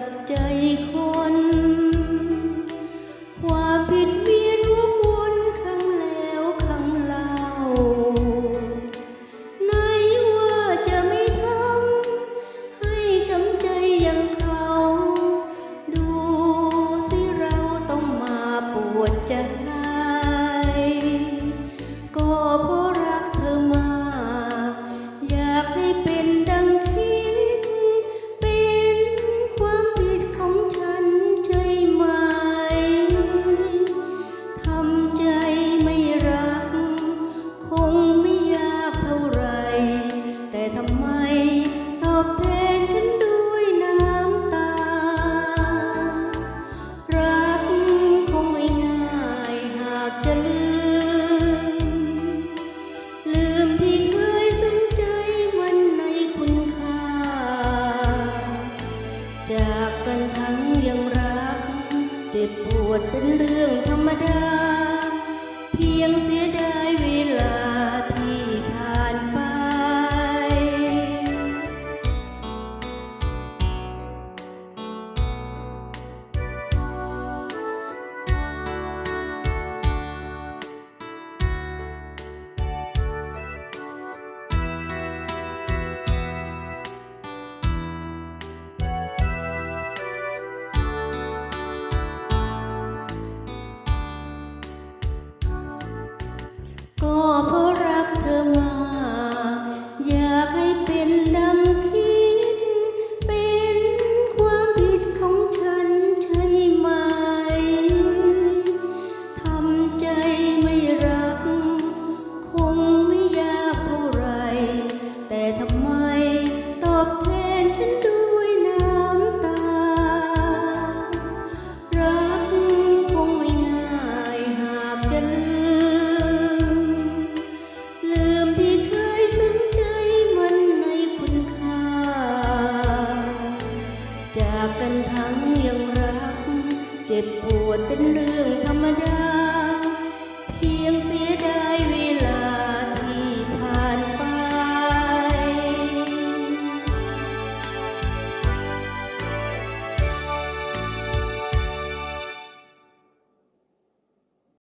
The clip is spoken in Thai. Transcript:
กับใจคน ความผิดเวียนวกวนครั้งแล้วครั้งเล่าไหนว่าจะไม่ทำให้ช้ำใจอย่างเขา ดูสิเราต้องมาปวดใจ ปวดเป็นเรื่องธรรมดา เพียงเสียดายเวลา 哦不 จากกันทั้งยังรัก เจ็บปวดเป็นเรื่องธรรม